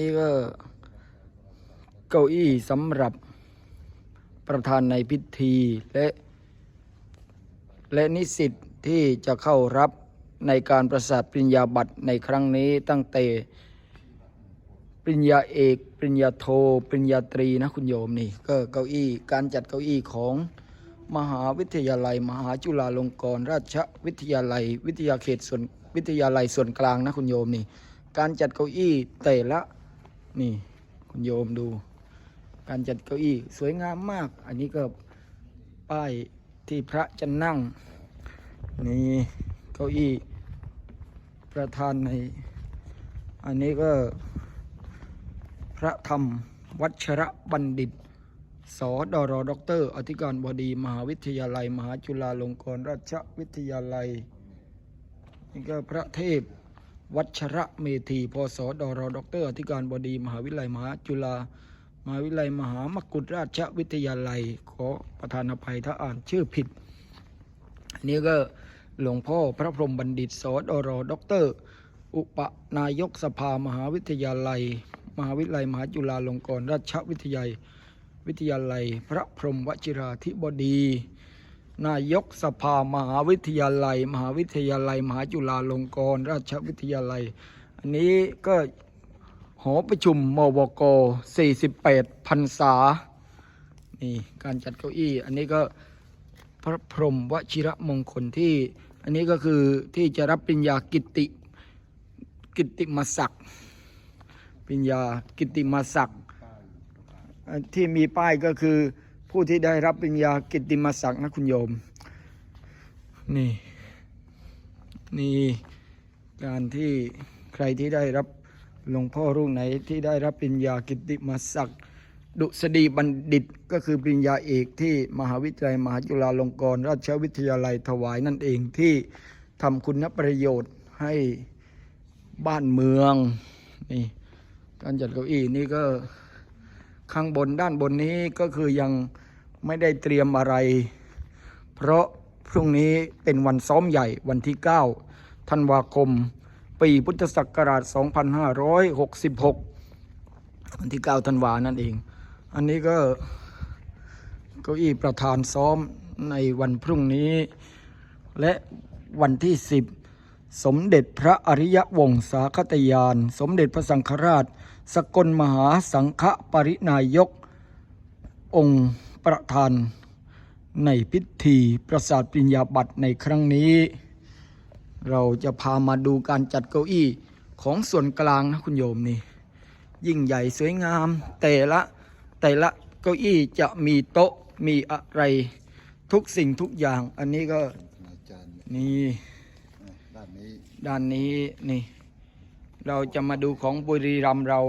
นี่ก็เก้าอี้สำหรับประธานในพิธีและและนิสิตที่จะเข้ารับในการประสาทปริญญาบัตรในครั้งนี้ตั้งแต่ปริญญาเอก ปริญญาโท ปริญญาตรีนะคุณโยมนี่ก็เก้าอี้การจัดเก้าอี้ของมหาวิทยาลัย มหาจุฬาลงกรณราชวิทยาลัย วิทยาเขตส่วนวิทยาลัยส่วนกลางนะคุณโยมนี่ การจัดเก้าอี้แต่ละ นี่คุณโยมดู การจัดเก้าอี้สวยงามมาก อันนี้ก็ป้ายที่พระจะนั่ง นี่เก้าอี้ประธานใน อันนี้ก็พระธรรมวัชระบัณฑิตสอดรด็อกเตอร์ อธิการบดี มหาวิทยาลัย มหาจุฬาลงกรณราชวิทยาลัย นี่ก็พระเทพ วัชระเมธีพศดรด็อกเตอร์อธิการบดีมหาวิทยาลัยมหาจุฬามหาวิทยาลัยมหามกุฏราชวิทยาลัย ขอประธานอภัยถ้าอ่านชื่อผิดนนี้ก็หลวงพ่อพระพรหมบัณฑิตสดรด็อกเตอร์อุปนายกสภามหาวิทยาลัย มหาวิทยาลัยมหาจุฬาลงกรณราชวิทยาลัยวิทยาลัย พระพรหมวชิราธิบดี นายกสภามหาวิทยาลัย มหาวิทยาลัย มหาจุฬาลงกรณราชวิทยาลัย อันนี้ก็หอประชุมมวก 48พรรษา นี่การจัดเก้าอี้ อันนี้ก็พระพรหมวชิระมงคลที่ อันนี้ก็คือที่จะรับปริญญากิตติกิตติมศักดิ์ปริญญากิตติมศักดิ์ที่มีป้ายก็คือ ผู้ที่ได้รับปริญญากิตติมศักดิ์นะคุณโยม นี่ นี่การที่ใครที่ได้รับหลวงพ่อรูปไหนที่ได้รับปริญญากิตติมศักดิ์ดุษฎีบัณฑิตก็คือปริญญาเอกที่มหาวิทยาลัยมหาจุฬาลงกรณราชวิทยาลัยถวายนั่นเองที่ทำคุณประโยชน์ให้บ้านเมืองนี่การจัดเก้าอี้นี่ก็ ข้างบนด้านบนนี้ก็คือยังไม่ได้เตรียมอะไร เพราะพรุ่งนี้เป็นวันซ้อมใหญ่วันที่ 9 ธันวาคม ปีพุทธศักราช 2566 วันที่ 9 ธันวานั่นเอง อันนี้ก็เก้าอี้ประธานซ้อมในวันพรุ่งนี้ และวันที่ 10 สมเด็จพระอริยวงศาคตยาน สมเด็จพระสังฆราช สกลมหาสังฆปรินายก องค์ประธานในพิธีประสาทปริญญาบัตรในครั้งนี้ เราจะพามาดูการจัดเก้าอี้ของส่วนกลางนะคุณโยมนี่ ยิ่งใหญ่สวยงาม แต่ละแต่ละเก้าอี้จะมีโต๊ะมีอะไรทุกสิ่งทุกอย่าง อันนี้ก็นี่ด้านนี้ด้านนี้นี่ เราจะมาดูของบุรีรัมเรา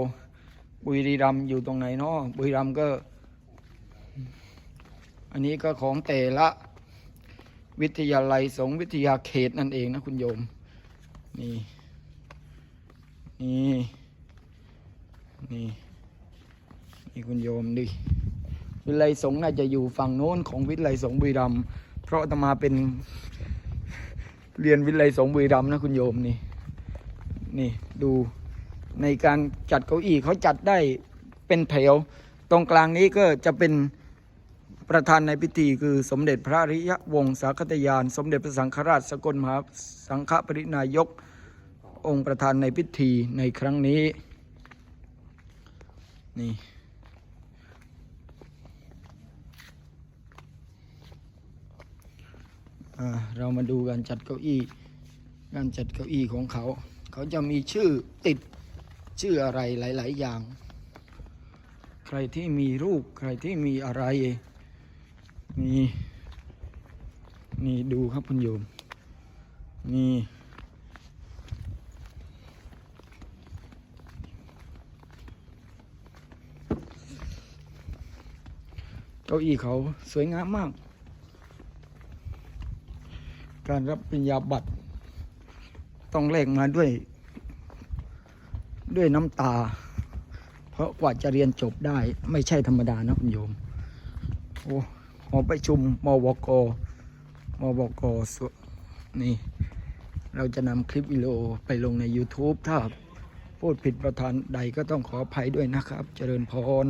บุรีรัมอยู่ตรงไหนเนาะบุรีรัมก็ อันนี้ก็ของแต่ละวิทยาลัยสงวิทยาเขตนั่นเองนะคุณโยม นี่นี่นี่นี่คุณโยมดิวิทยาลัยสงน่าจะอยู่ฝั่งโน้นของวิทยาลัยสงบุรีรัมเพราะตมาเป็นเรียนวิทยาลัยสงบุรีรัมนะคุณโยมนี่ นี่ดูในการจัดเก้าอี้เขาจัดได้เป็นแถว ตรงกลางนี้ก็จะเป็นประธานในพิธีคือสมเด็จพระริยวงศาคตยาน สมเด็จพระสังฆราชสกลมหาสังฆปรินายกองค์ประธานในพิธีในครั้งนี้นี่เรามาดูการจัดเก้าอี้ การจัดเก้าอี้ของเขา เขาจะมีชื่อติดชื่ออะไรหลาย ๆ อย่าง ใครที่มีรูปใครที่มีอะไรนี่นี่ดูครับคุณโยมนี่เก้าอี้เขาสวยงามมาก การรับปริญญาบัตร ต้องแลกมาด้วย ด้วยน้ำตา เพราะกว่าจะเรียนจบได้ไม่ใช่ธรรมดานะคุณโยม โอ้หอประชุมมวกมวกสวนี่ เราจะนำคลิปวิดีโอไปลงใน YouTube ถ้าพูดผิดประธานใดก็ต้องขออภัยด้วยนะครับ เจริญพร